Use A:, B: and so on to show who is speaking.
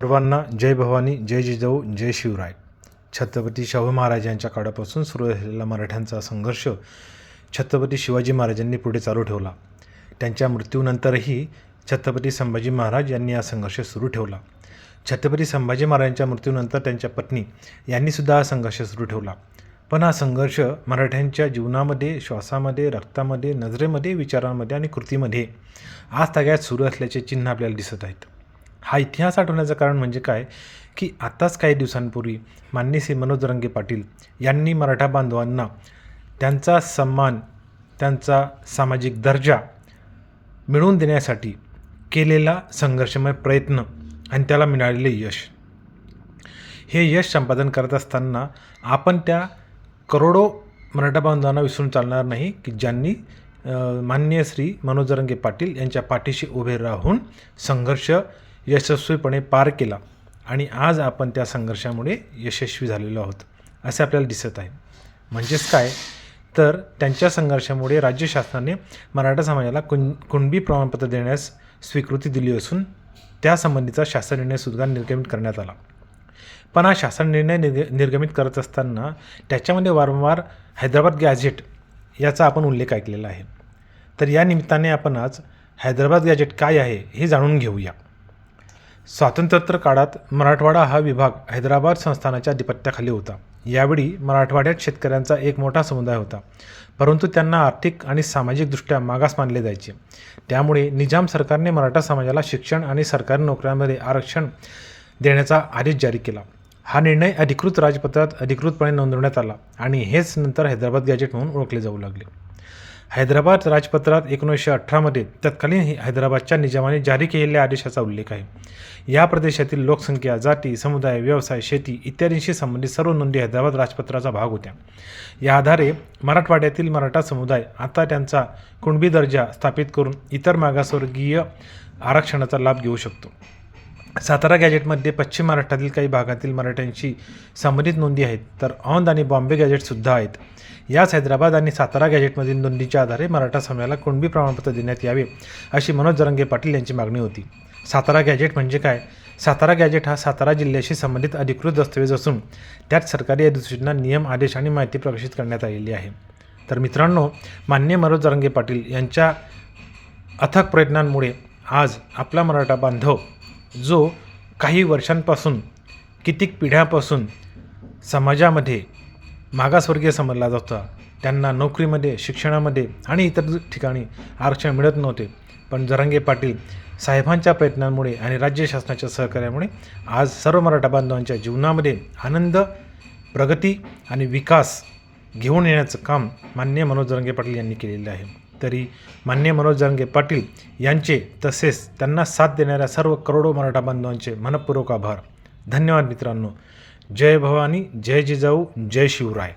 A: सर्वांना जय भवानी जय जिजाऊ जय शिवराय. छत्रपती शाहू महाराज यांच्या काळापासून सुरू झालेला मराठ्यांचा संघर्ष छत्रपती शिवाजी महाराजांनी पुढे चालू ठेवला. त्यांच्या मृत्यूनंतरही छत्रपती संभाजी महाराज यांनी हा संघर्ष सुरू ठेवला. छत्रपती संभाजी महाराजांच्या मृत्यूनंतर त्यांच्या पत्नी यांनीसुद्धा हा संघर्ष सुरू ठेवला. पण हा संघर्ष मराठ्यांच्या जीवनामध्ये श्वासामध्ये रक्तामध्ये नजरेमध्ये विचारांमध्ये आणि कृतीमध्ये आज ताग्यात सुरू असल्याचे चिन्ह आपल्याला दिसत आहेत. हा इतिहास आठवण्याचं कारण म्हणजे काय? की आत्ताच काही दिवसांपूर्वी मान्य श्री मनोज रंगे पाटील यांनी मराठा बांधवांना त्यांचा सन्मान त्यांचा सामाजिक दर्जा मिळवून देण्यासाठी केलेला संघर्षमय प्रयत्न आणि त्याला मिळालेले यश. हे यश संपादन करत असताना आपण त्या करोडो मराठा बांधवांना विसरून चालणार नाही की ज्यांनी माननीय श्री मनोजरंगे पाटील यांच्या पाठीशी उभे राहून संघर्ष यशस्वीपणे पार केला आणि आज आपण त्या संघर्षामुळे यशस्वी झालेलो आहोत असे आपल्याला दिसत आहे. म्हणजेच काय? तर त्यांच्या संघर्षामुळे राज्य शासनाने मराठा समाजाला कुण कुणबी प्रमाणपत्र देण्यास स्वीकृती दिली असून त्यासंबंधीचा शासन निर्णयसुद्धा निर्गमित करण्यात आला. पण हा शासन निर्णय निर्ग निर्गमित करत असताना त्याच्यामध्ये वारंवार हैदराबाद गॅझेट याचा आपण उल्लेख ऐकलेला आहे. तर या निमित्ताने आपण आज हैदराबाद गॅझेट काय आहे हे जाणून घेऊया. स्वातंत्र्योत्तर काळात मराठवाडा हा विभाग हैदराबाद संस्थानाच्या अधिपत्याखाली होता. यावेळी मराठवाड्यात शेतकऱ्यांचा एक मोठा समुदाय होता. परंतु त्यांना आर्थिक आणि सामाजिकदृष्ट्या मागास मानले जायचे. त्यामुळे निजाम सरकारने मराठा समाजाला शिक्षण आणि सरकारी नोकऱ्यांमध्ये आरक्षण देण्याचा आदेश जारी केला. हा निर्णय अधिकृत राजपत्रात अधिकृतपणे नोंदवण्यात आला आणि हेच नंतर हैदराबाद गॅजेट म्हणून ओळखले जाऊ लागले. हैदराबाद राजपत्रात एकोणीसशे अठरामध्ये तत्कालीन हैदराबादच्या निजामाने जारी केलेल्या आदेशाचा उल्लेख आहे. या प्रदेशातील लोकसंख्या जाती समुदाय व्यवसाय शेती इत्यादींशी संबंधित सर्व नोंदी हैदराबाद राजपत्राचा भाग होत्या. या आधारे मराठवाड्यातील मराठा समुदाय आता त्यांचा कुणबी दर्जा स्थापित करून इतर मागासवर्गीय आरक्षणाचा लाभ घेऊ शकतो. सातारा गॅजेटमध्ये पश्चिम महाराष्ट्रातील काही भागातील मराठ्यांशी संबंधित नोंदी आहेत. तर औंध आणि बॉम्बे गॅजेटसुद्धा आहेत. याच हैदराबाद आणि सातारा गॅजेटमधील नोंदीच्या आधारे मराठा समाजाला कुणबी प्रमाणपत्र देण्यात यावे अशी मनोज जरंगे पाटील यांची मागणी होती. सातारा गॅजेट म्हणजे काय? सातारा गॅजेट हा सातारा जिल्ह्याशी संबंधित अधिकृत दस्तऐवज असून त्यात सरकारी अधिसूचना नियम आदेश आणि माहिती प्रकाशित करण्यात आलेली आहे. तर मित्रांनो मान्य मनोज जरंगे पाटील यांच्या अथक प्रयत्नांमुळे आज आपला मराठा बांधव जो काही वर्षांपासून कितीक पिढ्यापासून समाजामध्ये मागासवर्गीय समजला जात. होता त्यांना नोकरीमध्ये शिक्षणामध्ये आणि इतर ठिकाणी आरक्षण मिळत नव्हते. पण जरांगे पाटील साहेबांच्या प्रयत्नांमुळे आणि राज्य शासनाच्या सहकार्यामुळे आज सर्व मराठा बांधवांच्या जीवनामध्ये आनंद प्रगती आणि विकास घेऊन येण्याचं काम मान्य मनोज जरंगे पाटील यांनी केलेलं आहे. तरी मान्य मनोज जरंगे पाटील यांचे तसेच त्यांना साथ देणाऱ्या सर्व करोडो मराठा बांधवांचे मनपूर्वक आभार. धन्यवाद मित्रांनो. जय भवानी जय जिजाऊ जय शिवराय.